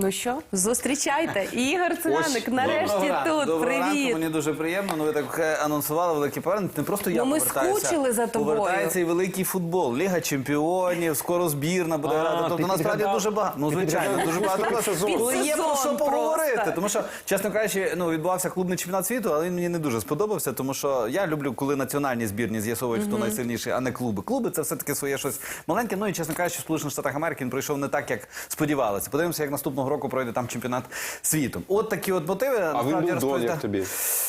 Ну що, зустрічайте, Ігор Циганик, нарешті Доброго тут. Доброго ранку, Привіт. мені дуже приємно. Ну ви так анонсували великий повернення. Не просто я Ну, ми повертаюся. скучили за тобою. Повертається і великий футбол. Ліга чемпіонів, скоро збірна буде А, грати. Тобто насправді підгадав. дуже багато. Ну звичайно, дуже багато. сезон. Коли є про що Підсезон поговорити. просто. Тому що, чесно кажучи, ну відбувався клубний чемпіонат світу, але він мені не дуже сподобався, тому що я люблю, коли національні збірні з'ясовують, хто найсильніший, а не клуби. Клуби це все таки своє щось маленьке. Ну і чесно кажучи, в Сполучених Штатах Америки він пройшов не так, як сподівалися. Подивимося, як наступного року пройде там чемпіонат світу. От такі от мотиви. А насправді, Вімблдон як тобі?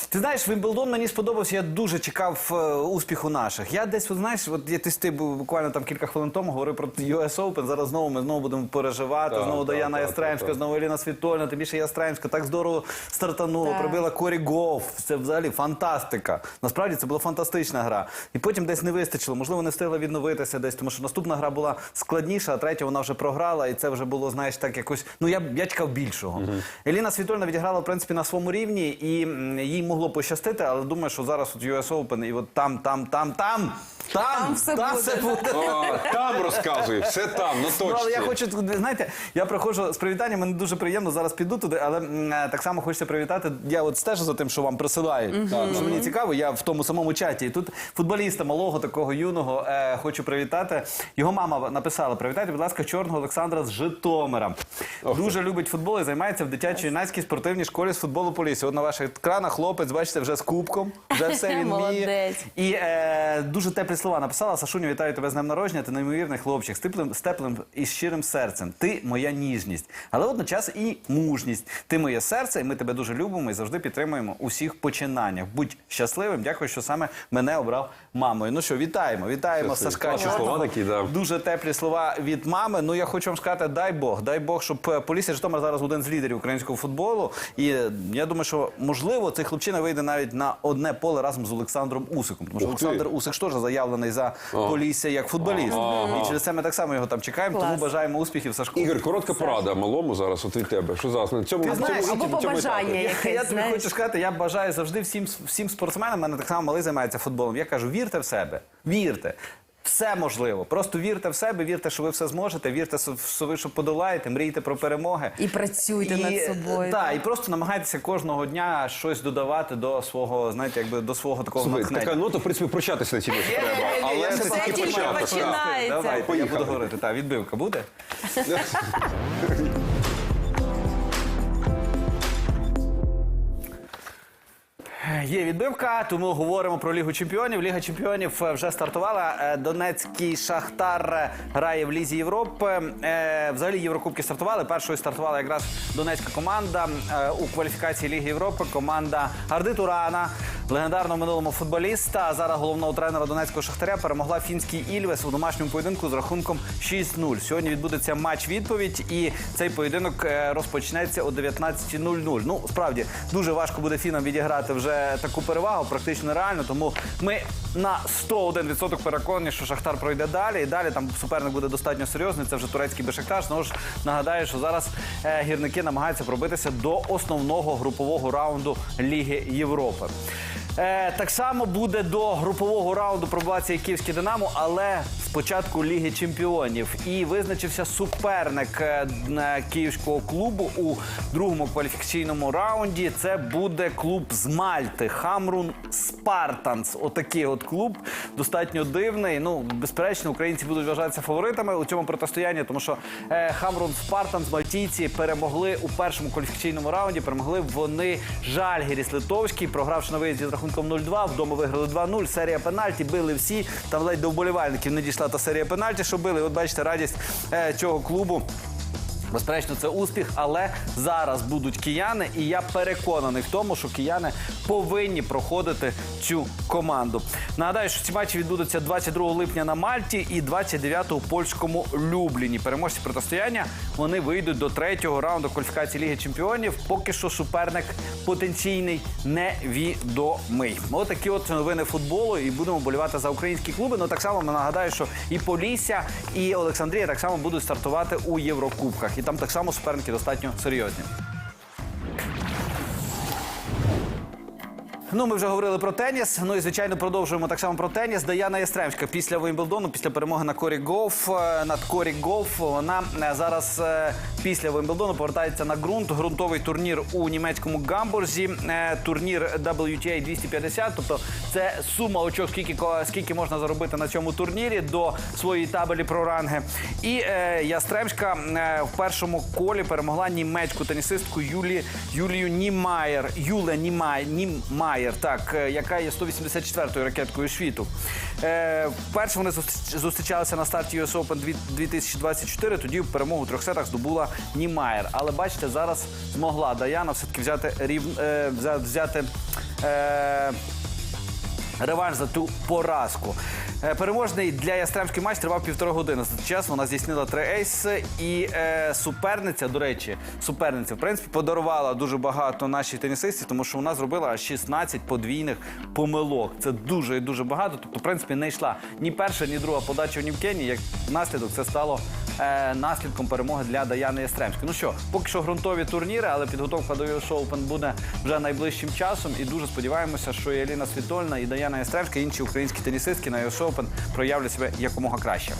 Ти знаєш, Вімблдон мені сподобався. Я дуже чекав е, успіху наших. Я десь, от, знаєш, от я ти, буквально там кілька хвилин тому говорив про US Open. Зараз знову ми знову будемо переживати. Так, знову так, Даяна так, Ястремська, так, знову Еліна Світольна. Тим більше Ястремська так здорово стартанула, Так. пробила Корі Гоф. Це взагалі фантастика. Насправді це була фантастична гра. І потім десь не вистачило. Можливо, не встигла відновитися десь, тому що наступна гра була складніша, а третя вона вже програла, і це вже було, знаєш, так якось. Ну я б- я чекав більшого. Еліна Світольна відіграла в принципі на своєму рівні, і їй могло пощастити, але думаю, що зараз от US Open, і от там, там, там, там, там, Там все буде. буде. О, там розказуй, все там, на Ну, але я хочу знаєте, я приходжу з привітанням, мені дуже приємно зараз піду туди, але м, е, так само хочеться привітати. Я от стежу за тим, що вам присилають. Що мені цікаво, я в тому самому чаті. І тут футболіста малого, такого юного, е, хочу привітати. Його мама написала: привітайте, будь ласка, чорного Олександра з Житомира. Дуже любить футбол і займається в дитячій юнацькій спортивній школі з футболу полісі. От на ваших екранах хлопець, бачите, вже з кубком, вже все він вміє. Молодець. І е, дуже теплі слова написала. Сашуню, вітаю тебе з днем народження. Ти неймовірний хлопчик з теплим, з теплим і щирим серцем. Ти моя ніжність, але водночас і мужність. Ти моє серце, і ми тебе дуже любимо і завжди підтримуємо у всіх починаннях. Будь щасливим. Дякую, що саме мене обрав мамою. Ну що, вітаємо, вітаємо Це Сашка. теплі слова такі, да. Дуже теплі слова від мами. Ну я хочу вам сказати, дай Бог, дай Бог, щоб е, Полісся Житомир зараз один з лідерів українського футболу. І е, я думаю, що можливо цей хлопчина вийде навіть на одне поле разом з Олександром Усиком. Тому що. Олександр Усик ж теж заявлений за Полісся як футболіст. І через це ми так само його там чекаємо. Тому бажаємо успіхів Сашку. Ігор, коротка порада малому зараз от від тебе. Що зараз на цьому знаєш, або цьому побажання якесь, Я тобі хочу сказати, я бажаю завжди всім, всім спортсменам, мене так само малий займається футболом. Я кажу, вірте в себе, вірте. Все можливо. Просто вірте в себе, вірте, що ви все зможете, вірте, що ви що подолаєте, мрійте про перемоги. І працюйте над собою. Так, і просто намагайтеся кожного дня щось додавати до свого, знаєте, якби до свого такого натхнення. така нота, в принципі, прощатися на цій ноті треба. Але я це тільки початок. Давайте, я буду говорити. Так, відбивка буде? відбивка, тому говоримо про Лігу Чемпіонів. Ліга Чемпіонів е, вже стартувала. Е, Донецький Шахтар е, грає в Лізі Європи. Взагалі Єврокубки стартували. Першою стартувала якраз донецька команда у кваліфікації Ліги Європи. Команда Гарди Турана, легендарного минулому футболіста. а Зараз головного тренера Донецького Шахтаря перемогла фінський Ільвес у домашньому поєдинку з рахунком 6-0. Сьогодні відбудеться матч відповідь, і цей поєдинок е, розпочнеться о 19.00. Ну справді дуже важко буде фінам відіграти вже таку перевагу, практично нереально. Тому ми на 101% переконані, що Шахтар пройде далі. І далі там суперник буде достатньо серйозний. Це вже турецький Бешикташ. Знову ж нагадаю, що зараз е, гірники намагаються пробитися до основного групового раунду Ліги Європи. Е, так само буде до групового раунду і київське Динамо, але спочатку Ліги Чемпіонів. І визначився суперник е, київського клубу у другому кваліфікаційному раунді. Це буде клуб з Мальти Хамрун Спартанс. Отакий от клуб достатньо дивний. Ну, безперечно, українці будуть вважатися фаворитами у цьому протистоянні, тому що е, Хамрун Спартанс, мальтійці, перемогли у першому кваліфікаційному раунді. Перемогли вони Жальгіріс Литовський, програвши на виїзді з рахунком 0-2. Вдома виграли 2-0. Серія пенальті, били всі. Там ледь до вболівальників не дійшла та серія пенальті, що били. От бачите, радість е, цього клубу. Безперечно, це успіх, але зараз будуть кияни, і я переконаний в тому, що кияни повинні проходити цю команду. Нагадаю, що ці матчі відбудуться 22 липня на Мальті і 29 у польському Любліні. Переможці протистояння вони вийдуть до третього раунду кваліфікації Ліги Чемпіонів. Поки що суперник потенційний невідомий. Отакі от новини футболу. І будемо болівати за українські клуби. Ну так само нагадаю, що і Полісся, і Олександрія так само будуть стартувати у Єврокубках. І там так само суперники достатньо серйозні. Ну, ми вже говорили про теніс. Ну і звичайно продовжуємо так само про теніс. Даяна Ястремська після Вимблдону, після перемоги на Корі Голф е, над Корі Голф. Вона е, зараз е, після Вимблдону повертається на ґрунт. Ґрунтовий турнір у німецькому Гамбурзі. Турнір WTA 250. Тобто це сума очок, скільки скільки можна заробити на цьому турнірі до своєї табелі про ранги. І е, Ястремська в першому колі перемогла німецьку тенісистку Юлі, Юлію Німаєр. Юле Німай, Німаєр, так, е, яка є 184-ю ракеткою світу. Е, вперше вони зустріч- зустрічалися на старті US Open 2024, тоді перемогу в трьох сетах здобула Німаєр. Але бачите, зараз змогла Даяна все-таки взяти рів, е, взяти. Е, Реванш за ту поразку. Е, Переможний для Ястремський матч тривав півтори години. За цей час вона здійснила три ейси. І е, суперниця, до речі, суперниця, в принципі, подарувала дуже багато нашій тенісисті, тому що вона зробила аж 16 подвійних помилок. Це дуже і дуже багато. Тобто, в принципі, не йшла ні перша, ні друга подача у в Кені. Як наслідок, це стало е, наслідком перемоги для Даяни Ястремської. Ну що, поки що ґрунтові турніри, але підготовка до US Open буде вже найближчим часом. І дуже сподіваємося, що і Еліна Світольна, і Даяна Ястремська, і інші українські тенісистки на US Open проявлять себе якомога краще.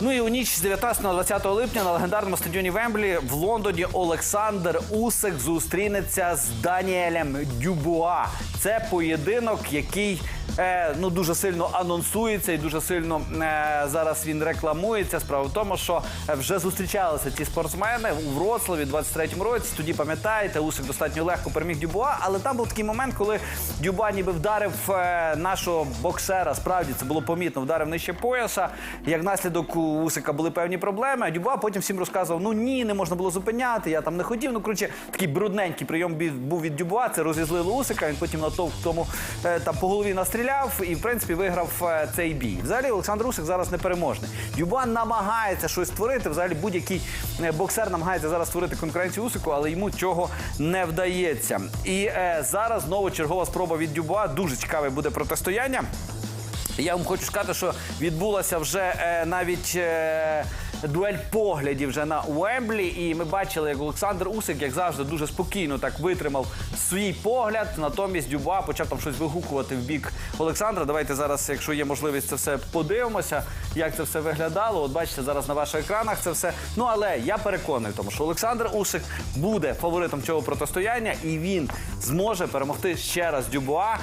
Ну і у ніч з 19 на 20 липня на легендарному стадіоні Вемблі в Лондоні Олександр Усик зустрінеться з Даніелем Дюбуа. Це поєдинок, який е, ну дуже сильно анонсується і дуже сильно е, зараз він рекламується. Справа в тому, що вже зустрічалися ці спортсмени у Вроцлаві у 23-му році. Тоді пам'ятаєте, Усик достатньо легко переміг Дюбуа, але там був такий момент, коли Дюбуа ніби вдарив е, нашого боксера. Справді це було помітно, вдарив нижче пояса. Як наслідок у Усика були певні проблеми. А Дюбуа потім всім розказував: ну ні, не можна було зупиняти. Я там не хотів. Ну коротше, такий брудненький прийом був від Дюбуа. Це розізлило Усика. Він потім натовп тому там по голові настріляв і в принципі виграв е, цей бій. Взагалі Олександр Усик зараз непереможний. Дюбуа намагається щось створити. Взагалі будь-який е, боксер намагається зараз створити конкуренцію Усику, але йому цього не вдається. І е, зараз знову чергова спроба від Дюбуа. Дуже цікаве буде протистояння. Я вам хочу сказати, що відбулася вже е, навіть е, дуель поглядів вже на Уемблі, і ми бачили, як Олександр Усик, як завжди, дуже спокійно так витримав свій погляд. Натомість Дюба почав там щось вигукувати в бік Олександра. Давайте зараз, якщо є можливість, це все подивимося, як це все виглядало. От бачите, зараз на ваших екранах це все. Ну але я переконаний, в тому що Олександр Усик буде фаворитом цього протистояння, і він зможе перемогти ще раз Дюбуа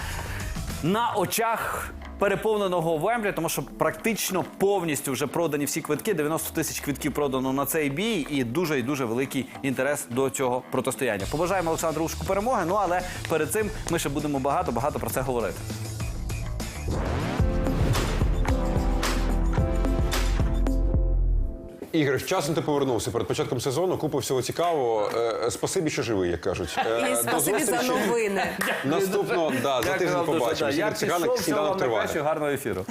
на очах переповненого Вемблі, тому що практично повністю вже продані всі квитки. 90 тисяч квитків продано на цей бій, і дуже і дуже великий інтерес до цього протистояння. Побажаємо Олександру Ушку перемоги. Ну але перед цим ми ще будемо багато багато про це говорити. Ігор, вчасно ти повернувся перед початком сезону. Купа всього цікавого. Е, спасибі, що живий, як кажуть. Е, І до спасибі за зустрічі. новини. Наступного да, за Дякую тиждень вам дуже, побачимо. да. Я Ігор Циганик, пішов, сніданок вам триває. найкращого, гарного ефіру.